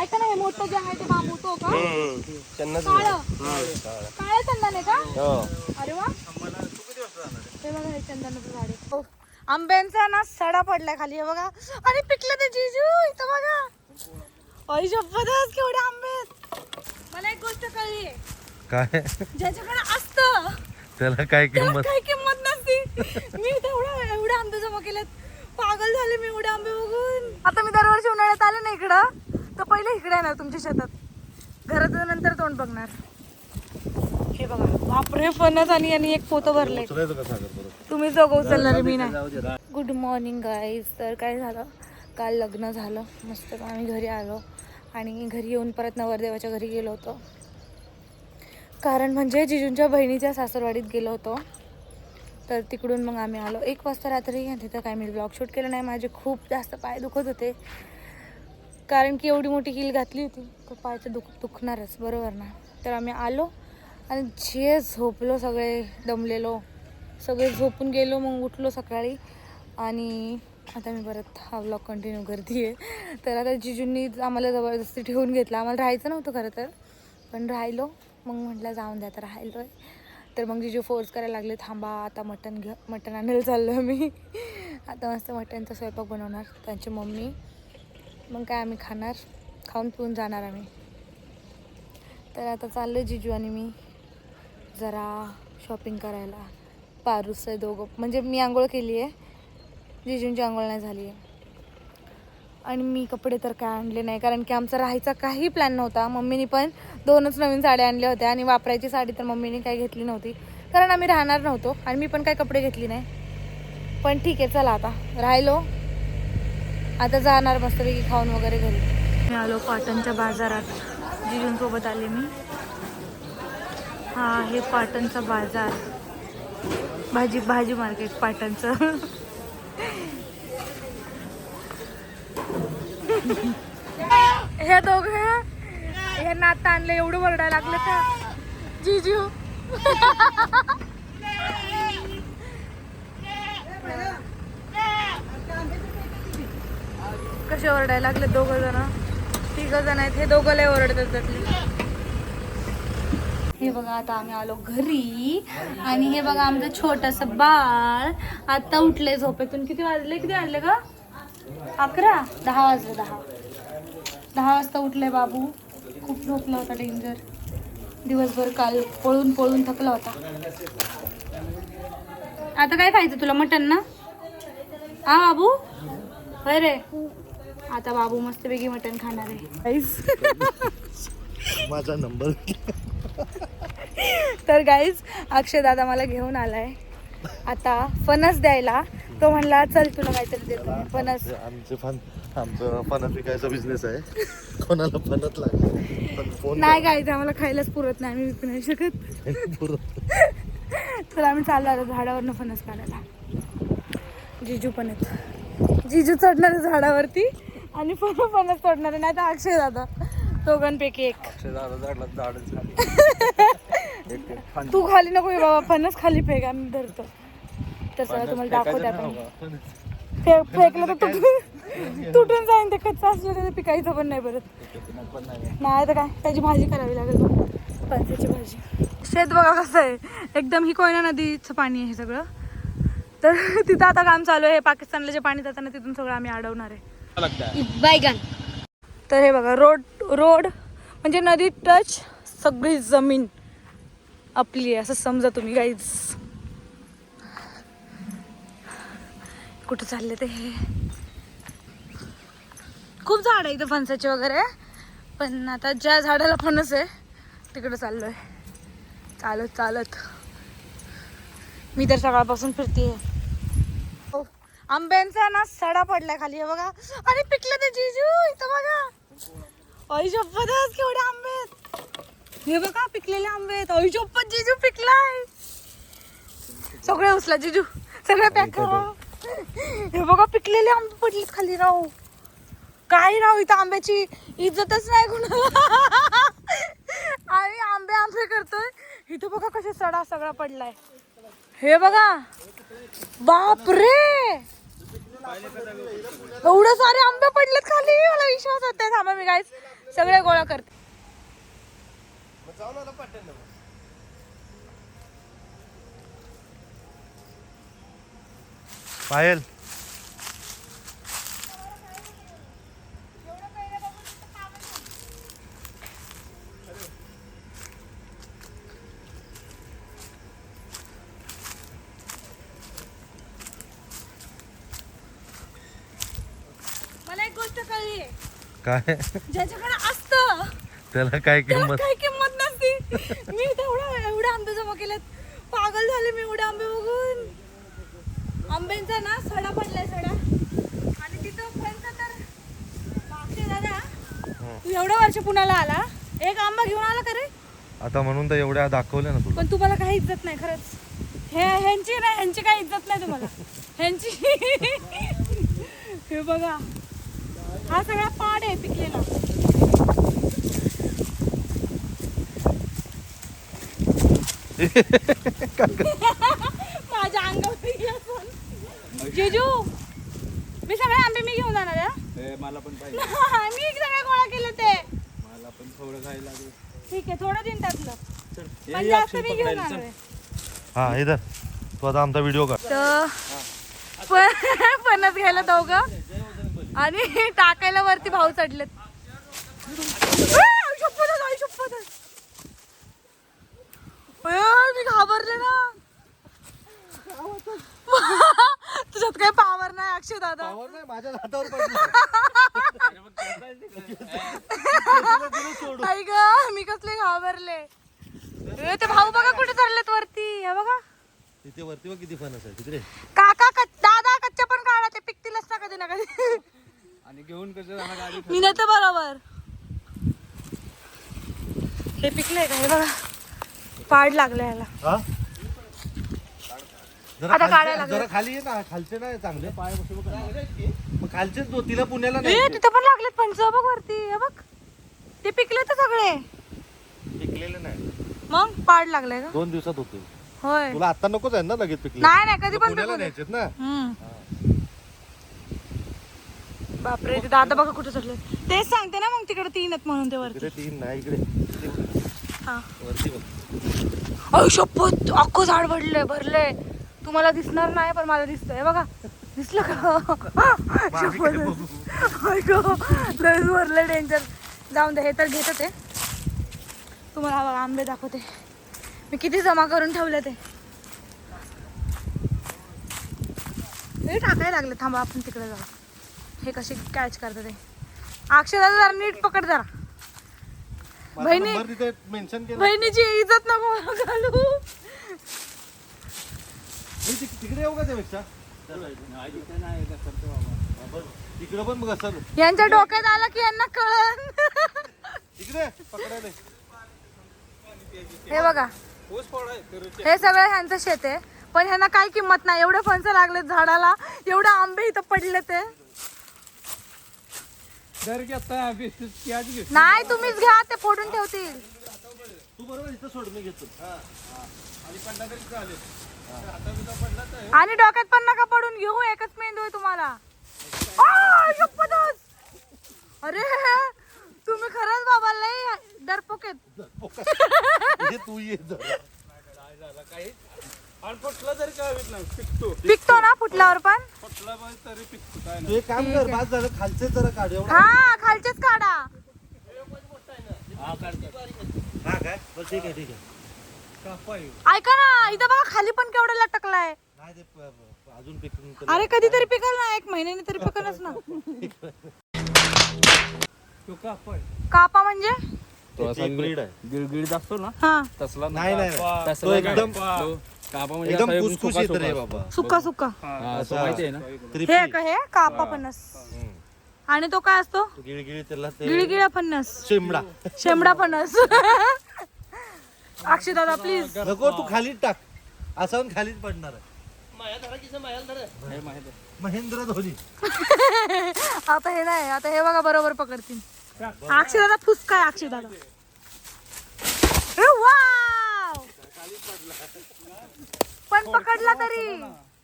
ऐका ना हे मोठं जे आहे ते बांबू तो का चन्नच काळं. काळं. चंदन आहे का? हो. अरे वा. हे बघा हे चंदनाचं झाड आहे. हो. आंब्यांचा ना सडा पडलाय खाली हे बघा. आणि पिकलं ते जिजू इथं बघा. आई शपथच केवढे आंबे आहेत. मला एक गोष्ट कळली काय? ज्याच्याकडे असतं त्याला काय किंमत? काही किंमत नसती. मी तेवढं एवढे आंबे जमा केलेत. पागल झाले मी एवढे आंबे बघून. आता मी दरवर्षी उन्हाळ्यात आले ना इकडं. तर पहिले इकडे येणार तुमच्या शेतात. घरात नंतर तोंड बघणार. हे बघा बापरे फणस आणि यांनी एक पोतं भरले. उचलायचं का सागर बरोबर तुम्ही जग उचलणार मी नाही गुड मॉर्निंग गाईज तर काय झालं? काल लग्न झालं. मस्त आम्ही घरी आलो. आणि घरी येऊन परत नवरदेवाच्या घरी गेलो होतो. कारण म्हणजे जिजूंच्या बहिणीच्या सासरवाडीत गेलो होतो. तर तिकडून मग आम्ही आलो. एक वाजता रात्री तिथं काय मी ब्लॉग शूट केलं नाही. माझे खूप जास्त पाय दुखत होते. कारण की एवढी मोठी हिल घातली होती तर पायचं दुख दुखणारच बरोबर ना? तर आम्ही आलो आणि जे झोपलो सगळे दमलेलो सगळे झोपून गेलो मग उठलो सकाळी आणि आता मी परत हा ब्लॉग कंटिन्यू करते आहे तर आता जिजूंनी आम्हाला जबरदस्ती ठेवून घेतला. आम्हाला राहायचं नव्हतं खरं तर पण राहिलो. मग म्हटलं जाऊन द्या आता राहिलो आहे तर मग जिजू फोर्स करायला लागले थांबा आता मटण घ्या मटण आणायला चाललो मी. आता मस्त मटणचा स्वयंपाक बनवणार त्यांची मम्मी. मग काय आम्ही खाणार? खाऊन पिऊन जाणार आम्ही. तर आता चाललो जिजू आणि मी जरा शॉपिंग करायला. पारूस आहे दोघं. म्हणजे मी आंघोळ केली आहे. जिजूंची आंघोळ नाही झाली आहे. आणि मी कपडे तर काय आणले नाही. कारण की आमचा राहायचा काही प्लॅन नव्हता. मम्मीनी पण दोनच नवीन साड्या आणल्या होत्या. आणि वापरायची साडी तर मम्मीने काही घेतली नव्हती. कारण आम्ही राहणार नव्हतो. आणि मी पण काही कपडे घेतली नाही. पण ठीक आहे चला आता. राहिलो. आता जाणार मस्तपैकी खाऊन वगैरे घरी. मी आलो पाटणच्या बाजारात. जिजूंसोबत आले मी. हा हे पाटणचा बाजार. भाजी भाजी मार्केट पाटणचं हे दोघं हे नातं आणलं एवढं वरडायला लागलं का? जिजू. कसे ओरडायला लागले दोघं जण? तिघ जण आहेत. हे दोघं लय ओरडतात त्यातले. हे बघा आता आम्ही आलो घरी. आणि हे बघा आमचं छोटस बाळ आता उठले झोपेतून. किती वाजले? किती वाजले का अकरा? दहा वाजले दहा. दहा वाजता उठले बाबू. खूप झोपला होता डेंजर. दिवसभर काल पळून पळून थकला होता. आता काय खायचं तुला? मटन ना? हा बाबू? होय रे. आता बाबू मस्तपैकी मटन खाणार आहे. गाईस माझा नंबर. तर गाईज अक्षय दादा मला घेऊन आलाय. आता फणस द्यायला. तो म्हणला चल तुला काहीतरी देतो. फणस. आमचे फन आमचं फणस विकायचा बिझनेस आहे. कोणाला फणत लागला पण फोन नाही गाईज आम्हाला खायलाच पुरत नाही. आम्ही विकू नाही शकत. तर आम्ही चाललो आता झाडावरनं फणस काढायला. जिजू पण आहेत. जिजू चढणार झाडावरती. आणि फणस चढणार आहे नाही तर अक्षय दादा. दोघांपैकी एक. तू खाली नको ये बाबा फणस खाली फेक आम्ही धरतो. तर चला तुम्हाला दाखवते आपण फे फेकलं तर तुटून तुटून जाईन ते कच्चं असलं तर पिकायचं पण नाही परत. नाही तर काय त्याची भाजी करावी लागेल बघ. फणसाची भाजी. शेत बघा कसं आहे. एकदम ही कोयना नदीचं पाणी आहे हे सगळं. तर तिथं आता काम चालू आहे. पाकिस्तानला जे पाणी जाताना तिथून सगळं आम्ही अडवणार आहे. बैगन तर हे बघा रोड रोड म्हणजे नदी टच सगळी जमीन आपली आहे असं समजा तुम्ही गाईज कुठं चालले ते? खूप झाड आहे इथं फणसाचे वगैरे पण आता ज्या झाडाला फणस आहे तिकडं चाललोय. चालत चालत. मी तर सकाळपासून फिरते आंब्यांचा ना सडा पडलाय खाली हे बघा. आणि पिकलं ते जिजू इथं बघा. आई शपथच केवढे आंबे आहेत. हे बघा पिकलेले आंबे आहेत. आई शपथ जिजू पिकलाय. सगळे उचला जिजू. सगळे पॅक करा. हे बघा पिकलेले आंबे पडलेत खाली राव. काय राव इथं आंब्याची इज्जतच नाही कुणाला. आणि आंबे आंबे करतोय. इथं बघा कसे सडा सगळा पडलाय. हे बघा. बाप रे एवढे सारे आंबे पडलेत खाली. मला विश्वास होत नाही. थांबा मी गाईस सगळे गोळा करते. पायल मला एक गोष्ट कळली. काय? ज्याच्याकडे असतं. त्याला काय त्याला किंमत? काही किंमत नसती. मी तेवढा एवढे आंबे जमा केलेत. पागल झाले मी एवढे आंबे बघून. आंब्यांचा ना सडा पडलाय सडा. आणि तिथं फणसा तर मागचे दादा. तू एवढ्या वर्ष पुण्याला आला. एक आंबा घेऊन आला का रे? आता म्हणून तर एवढ्या दाखवल्या ना तुला. पण तुम्हाला काही इज्जत नाही खरंच. हे ह्यांची नाही ह्यांची काही इज्जत नाही तुम्हाला. ह्यांची हे बघा. हा सगळा पाड आहे पिकलेला. माझ्या अंगावर गेला फोन. जेजू मी सगळे आंबे मी घेऊन जाणार आहे, मला पण पाहिजे. मी सगळे गोळा केले ते. मला पण थोडं खायला लागेल ठीक आहे थोडं दिन त्यातलं. ये, पण ये, जास्त मी घेऊन आलोय चल. हा इधर तू आता आमचा व्हिडिओ काढ तर फणस घ्यायला दोघं आणि टाकायला वरती भाऊ चढलेत. मी घाबरले ना. तुझ्यात काही पावर नाही अक्षय दादा. नाही माझ्या हातावर पडलं. आई ग मी कसले घाबरले. ते भाऊ बघा कुठे चढलेत वरती. हे बघा. तिथे वरती बघ किती फणस आहे तिकडे. काका कच- दादा कच्चे पण काढा ते पिकतीलच ना कधी ना कधी. आणि घेऊन कसं जाणार गाडी मी नेते बरोबर. हे पिकलंय का? हे बघा. पाड लागलं याला. हा? जरा आता खालचे- काढायला लागलं. जरा खाली ये ना. खालचे नाही चांगले. पाय मग खालचेच दो तिला पुण्याला नाही. ए तिथं पण लागलेत पंच बघ वरती. हे बघ. ते पिकले तर सगळे. पिकलेले नाही. मग पाड लागलाय का? दोन दिवसात होते होय. तुला आता नकोच आहे ना लगेच पिकले? नाही नाही कधी पण पुण्याला पिकू दे. न्यायचेत ना? हम्म. बापरे ते दादा बघा कुठे चढले तेच सांगते ना मग तिकडे तीन आहेत म्हणून ते वरती. इकडे तीन नाही इकडे. इकडे बघ. हा. वरती बघ. अहो शपथ अख्खं झाड भरले भरले तुम्हाला दिसणार नाही पण मला दिसतंय. बघा दिसलं का? शपथ. ऐक लयच भरलं डेंजर जाऊन दे हे तर घेत ते तुम्हाला बघा आंबे दाखवते. मी किती जमा करून ठेवले ते. हे टाकायला लागले थांबा आपण तिकडे जाऊ. हे कसे कॅच करते ते? अक्षराला जरा नीट पकड जरा. बहिणी- मेन्शन केला. बहिणीची इज्जत नको घालू. तिकडे येऊ का त्यापेक्षा? पण बघ असं. यांच्या डोक्यात आलं की यांना कळन. तिकडे पकडायला. हे बघा. हे सगळं ह्यांचं शेत आहे. पण ह्यांना काही किंमत नाही. एवढे फणस लागलेत झाडाला. एवढे आंबे इथं पडले ते. दर घेता बिस्किट प्याज घे नाही तुम्हीच घ्या ते फोडून ठेवतील. तू बरोबर इथं सोड मी घेतो. आणि पडला तरी चालेल. आता बिता पडला तर आणि डोक्यात पण नका पडून घेऊ एकच मेंदू आहे तुम्हाला. आ, शपथच! अरे तुम्ही खरंच बाबा लय डरपोक आहेत. हे तू ये जरा. काय झालं काही आणि फुटला तरी काय होत नाही. पिकतो. पिकतो ना फुटल्यावर पण? फुटला पाहिजे तरी पिकतो काय तू एक काम कर बाद झालं खालचे जरा काढ एवढा. हा खालचेच काढा. हा काय? बरं ठीक आहे ठीक आहे. कापाय ऐका ना इथं बघा खाली पण केवढं लटकलाय. नाही ते प- प- अजून पिकून तर- अरे कधीतरी पिकल ना एक महिन्याने तरी पिकलच ना. तो कापाय कापा म्हणजे? एक breed आहे. गिळगिळीत असतो ना हा. तसला नाही, नाही, नाही. तसला तो एकदम- तो कापा म्हणजे एकदम असा कुसकुशीत सुका- रे सुका बाबा. सुका सुका. हा, असं माहिती आहे ना. हे का हे? कापा फणस. आणि तो काय असतो? तो गिळगिळी त्याला ते गिळगिळा फणस शिमडा. शेमडा फणस अक्षय दादा प्लीज नको तू खालीच टाक. असं खालीच पडणार आहे. महेंद्र धोनी. आता हे नाही आता हे बघा बरोबर पकडतील. अक्षय दादा फुसका आहे अक्षय दादा ए, वाव! पण पकडला तरी.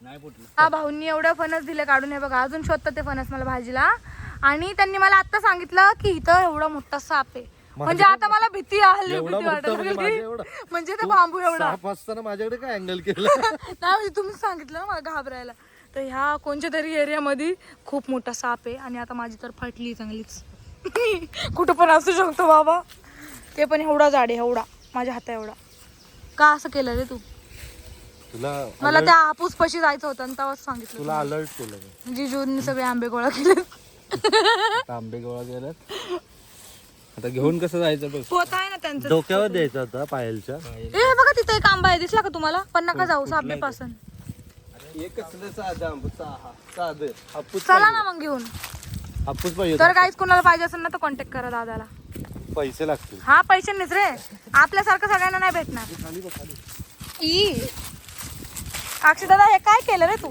नाही फुटलं हा भाऊंनी एवढं फणस दिले काढून हे बघा अजून शोधतात ते फणस मला भाजीला. आणि त्यांनी मला आता सांगितलं की इथं एवढा मोठा साप आहे. म्हणजे आता मला भीती एवढा भीती वाटत म्हणजे? म्हणजे ते बांबू एवढा. साप असताना माझ्याकडे काय अँगल केलं? नाही म्हणजे तुम्ही सांगितलं ना मला घाबरायला. तर ह्या कोणत्या तरी एरियामध्ये खूप मोठा साप आहे आणि आता माझी तर फाटली चांगलीच. कुठं पण असू शकतो बाबा. ते पण एवढा जाड आहे एवढा. माझ्या हाता एवढा. का असं केलं रे तू? तुला मला त्या हापूस पशी जायचं होतं आणि तेव्हाच सांगितलं तुला अलर्ट केलं मी. जिजूंनी सगळे आंबे गोळा केले. आता आंबे गोळा केल्यात आता घेऊन कसं जायचं बघ. पोत आहे ना त्यांचं. डोक्यावर द्यायचा होता पायलच्या. ए बघा तिथे एक आंबा आहे दिसला का तुम्हाला? पण नका जाऊ साबे पासून चला ना मग घेऊन. हापूस पाहिजे तर काहीच कुणाला पाहिजे असेल ना तर कॉन्टॅक्ट करा दादाला. पैसे लागतील. हा पैसे नाहीच रे. आपल्यासारखं सगळ्यांना नाही भेटणार. ई. अक्षय दादा हे काय केलं रे तू?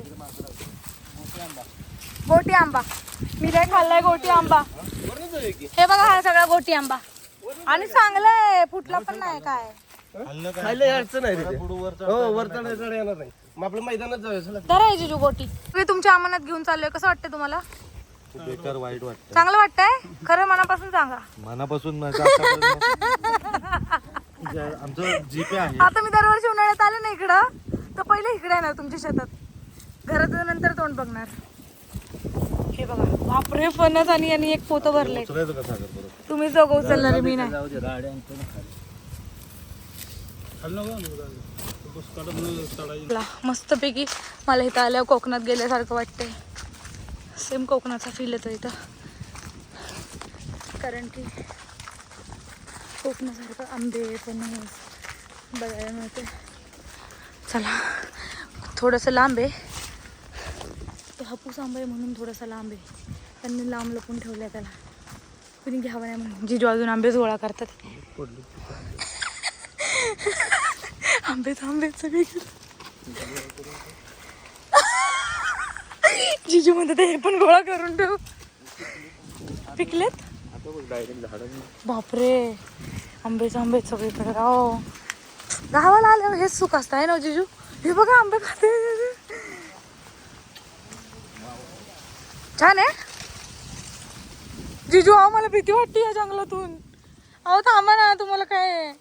गोटी आंबा. मी काय खाल्लाय गोटी आंबा. हे बघा हा सगळा गोटी आंबा. आणि चांगलंय फुटला पण नाही काय. खायला अडचण आहे रे हो वर चढायचं येणार नाही. मग आपलं मैदानात जाऊया तर आहे जिजू गोटी. मी तुमच्या अमानात घेऊन चाललोय कसं वाटतं तुम्हाला? खूप बेकार वाईट वाटतं चांगलं वाटतंय? खरं मनापासून सांगा. मनापासून माझं आतापर्यंत- जे आमचं जीपे आहे. आता मी दरवर्षी उन्हाळ्यात आले ना इकडं. तर पहिले इकडे येणार तुमच्या शेतात. घरात नंतर तोंड बघणार. हे बघा बापरे फणस आणि यांनी एक पोतं भरले तुम्ही जो उचलणार आहे, मी नाही. ला, मस्तपैकी मला इथं आल्यावर कोकणात गेल्यासारखं वाटतंय. सेम कोकणाचा फील येतो इथं. कारण की कोकणासारखं आंबे फणस बघायला मिळते चला. थोडंसं लांब आहे. तो हापूस आंबा आहे म्हणून थोडासा लांब आहे. त्यांनी लांब लपून ठेवलं त्याला. कुणी घ्यावं नाही म्हणून. जिजू अजून आंबेच गोळा करतात. आंबेच आंबेच सगळे. जिजू म्हणते ते हे पण गोळा करून ठेव. पिकलेत? बापरे. आंबेच आंबेच सगळीकडे राव. गावाला आल्यावर हेच सुख असतं आहे ना हो जिजू? हे बघा आंबे खाते. छान आहे? जिजू अहो मला भीती वाटते या जंगलातून. अहो थांबा ना तुम्हाला काय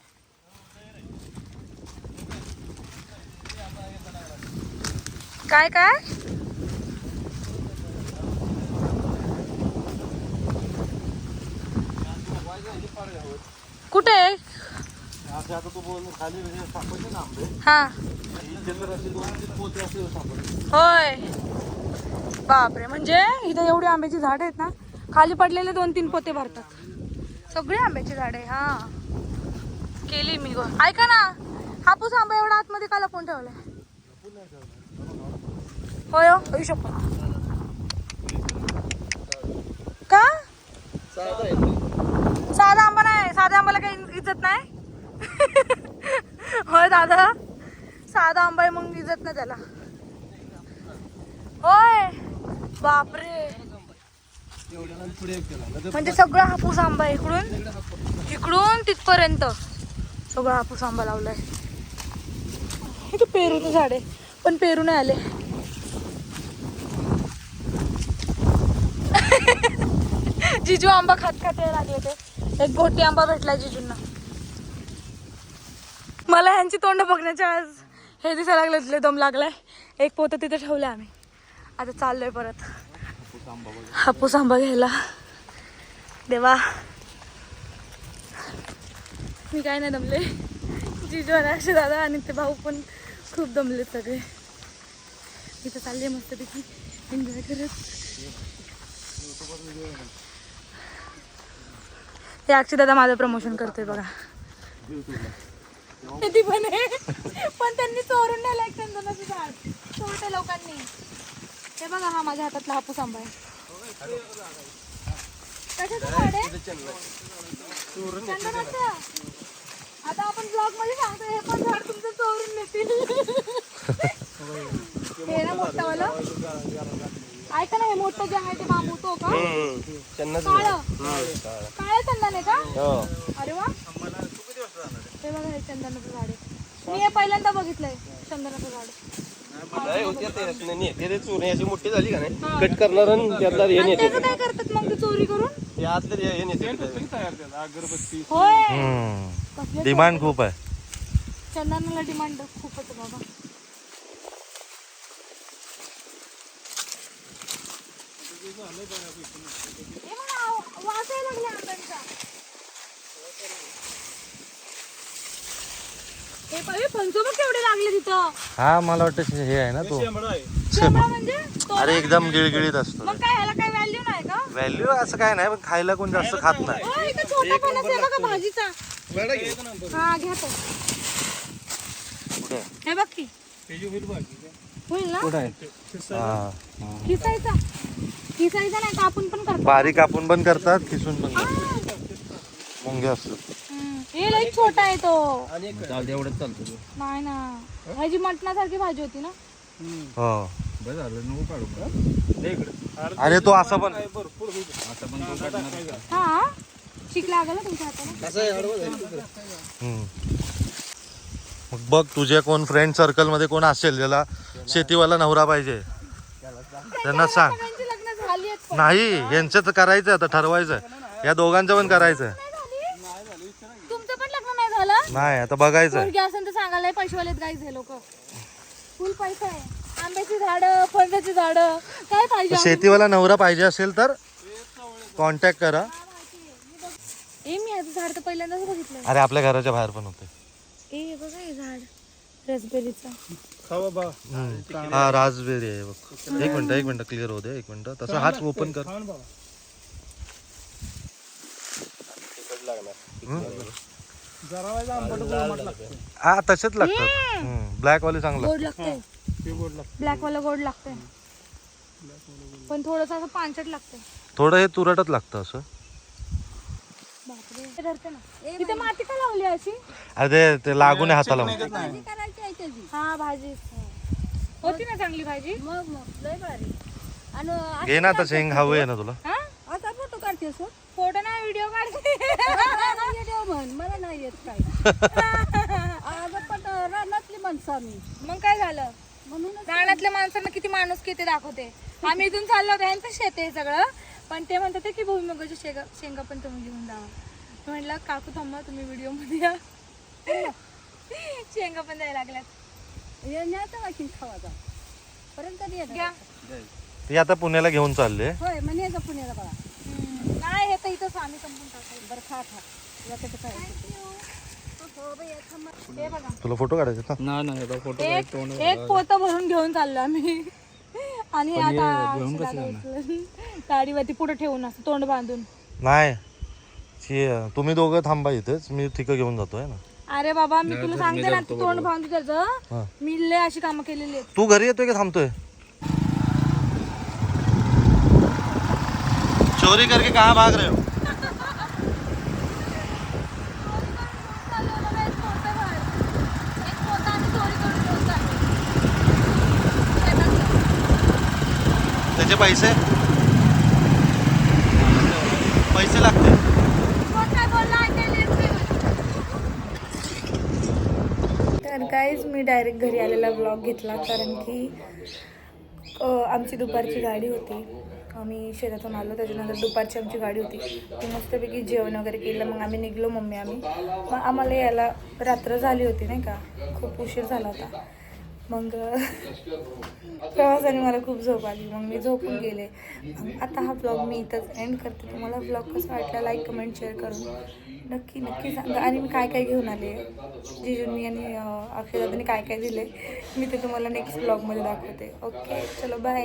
काय काय? कुठे? आहे? असे आता तू बोल खाली म्हणजे सापडले ना आंबे. हा. ही जंगल असे दोन तीन पोते असे सापडले. होय. बापरे म्हणजे इथं एवढी आंब्याची झाड आहेत ना खाली पडलेले दोन तीन पोते भरतात. सगळी आंब्याची झाडे हा. केली मी गो. ऐका ना हापूस आंबा एवढा आतमध्ये का लपून ठेवलाय? होय हो होऊ शकतो. का? साधा आंबा नाही साध्या आंबाला काही इज्जत नाही? होय दादा. साधा आंबा आहे मग निजत ना त्याला. होय. बापरे. म्हणजे सगळा हापूस आंबा आहे इकडून. इकडून तिथपर्यंत. सगळा हापूस आंबा लावलाय. इथे पेरूचं झाड आहे पण पेरू नाही आले. जिजू आंबा खात खात यायला लागले ते. एक गोटी आंबा भेटला जिजूंना. मला ह्यांची तोंड बघण्याच्या आज हे दिसायला लागलं तिथले दम लागलाय. एक पोतं तिथे ठेवलं आम्ही. आता चाललोय परत. हापूस आंबा घ्यायला. देवा. मी काय नाही दमले. जिजू आणि अक्षय दादा आणि ते भाऊ पण खूप दमले सगळे. इथं चालले मस्तपैकी. एन्जॉय करत. ते अक्षय दादा माझं प्रमोशन करतोय बघा. ती पण आहे. पण त्यांनी चोरून नेलं एक चंदनाचं झाड. चोरटे लोकांनी. हे बघा हा माझ्या हातातला हापूस आंबा आहे. कशाचं झाड आहे? चंदनाचं. आता आपण ब्लॉगमध्ये सांगतो हे पण झाड तुमचं चोरून नेतील. हे ना मोठं वालं ऐका ना हे मोठं जे आहे ते बांबू तो का? काळं. काळं चंदन आहे का? अरे वा. हे बघा हे चंदनाचं झाड आहे. मी हे पहिल्यांदा बघितलंय चंदनाचं झाड. नाही होते ते नाही, नाही ते- ते चोरी अशी मोठी झाली का नाही? कट करणार आणि त्यातला हे आणि नेते त्याचं काय करतात मग ते चोरी करून? हे आतलं हे नेते होय. हम्म. डिमांड खूप आहे. चंदनाला डिमांड खूपच आहे बाबा. हे मला आव- वास यायला लागला आंब्यांचा. हे पाहिजे फणसं बघ केवढे लागले तिथं? हा मला वाटतं हे आहे ना तो. शेंबडा म्हणजे तो अरे एकदम गिळगिळीत असतो. मग काय ह्याला काय व्हॅल्यू नाही का? व्हॅल्यू असं काय नाही पण खायला कोण जास्त खात नाही. हो, इथं छोटा फणस आहे बघा भाजीचा. हा घ्या तो. कुठे? हे बघ की. होईल ना? हा. किसायचा किसायचा नाही कापून पण करतो बारीक कापून पण करतात खिसून पण करतात. मुंगे असतात. हे लई छोटा आहे तो. आणि एक नाही ना. ह्याची मटणासारखी भाजी होती ना. हो. अरे तो असा पण हा? शिक लागलं तुमच्या हाताला. हम्म. मग बघ तुझ्या कोण फ्रेंड सर्कलमध्ये कोण असेल ज्याला शेतीवाला नवरा पाहिजे. त्यांना सांग. सगळ्यांची लग्न झाली आहेत पण. नाही यांचं तर करायचं आता ठरवायचं या दोघांचं पण करायचं नाही झाली? तुमचं पण लग्न नाही आता बघायचं पोरगी असेल तर सांगायला पैसे वालेत गाईज हे लोक. फुल पैसा आहे. आंब्याची झाडं फणसाची झाडं काय पाहिजे शेतीवाला नवरा पाहिजे असेल तर कॉन्टॅक्ट करा. ए मी याचं झाड तर पहिल्यांदाच बघितलं अरे आपल्या घराच्या बाहेर पण होते. ए हे बघा हे झाड रसबेरीचं हा राजबेरी आहे बघ. एक मिनिट एक मिनिट क्लिअर होऊ दे एक मिनिट. तसं हाच ओपन कर. हा तसेच लागतात. ब्लॅक वाले चांगलं गोड लागतंय. ब्लॅक वाला गोड लागतंय. पण थोडस असं पांचट लागतंय. थोडं हे तुरटच लागतं असं. बापरे. हे धरते ना. इथे माती का लावली अशी? अरे ते- लागून आहे हाताला हा भाजी. होती ना चांगली भाजी? मग मग. लय भारी. आणि घे ना आता शेंग हवं आहे ना तुला. हा? आता फोटो काढतेस हो? फोटो नाही व्हिडिओ काढते मला नाही येत म्हण मला नाही येत काय पण रानातली माणसं आम्ही. मग काय झालं? म्हणूनच रानातल्या माणसांना किती माणूस किती दाखवते. आम्ही इथून चाललो होतो यांचं शेत आहे सगळं. पण ते म्हणतात की भुईमुगाची शेंगा शेंगा पण तुम्ही घेऊन जावा. मी म्हटलं काकू थांबा तुम्ही व्हिडिओमध्ये या. शेंगा पण द्यायला लागल्यात. येण्याचं वाकीन खावाचा परत कधी येणार घ्या. ती आता पुण्याला घेऊन चालले. होय म्हणे का पुण्याला बघा. नाही हे तर इथंच आम्ही संपून टाकायचं बरं खा खा. याच्यात काय हो हे बघा. तुला फोटो काढायचे ना? एक एक पोतं भरून घेऊन चाललो आम्ही. आणि हे आता गाडीवरती पुढे ठेवून असं तोंड बांधून. नाही. तुम्ही दोघं थांबा इथेच. मी ठिकं घेऊन जातोय ना. अरे बाबा मी तुला सांगते ना तू तोंड बांधू हा. त्याचं. मी लय अशी कामं केलेली तू घरी येतोय का थांबतोय? चोरी करके कहाँ भाग रहे हो? त्याचे पैसे? पैसे लागते तर काहीच मी डायरेक्ट घरी आलेला ब्लॉग घेतला कारण की आमची दुपारची गाडी होती. आम्ही शेतातून आलो त्याच्यानंतर दुपारची आमची गाडी होती. ती मस्तपैकी जेवण वगैरे केलं मग आम्ही निघलो मम्मी आम्ही. मग आम्हाला यायला रात्र झाली होती नाही का? खूप उशीर झाला होता. मग प्रवासाने मला खूप झोप आली. मग मी झोपून गेले. मग आता हा ब्लॉग मी इथंच एंड करते. तुम्हाला ब्लॉग कसा वाटला लाईक कमेंट शेअर करून. नक्की नक्की सांगा. आणि मी काय काय घेऊन आले? जिजूंनी आणि अं, काय काय दिले? मी ते तुम्हाला नेक्स्ट ब्लॉगमध्ये दाखवते. ओके चलो बाय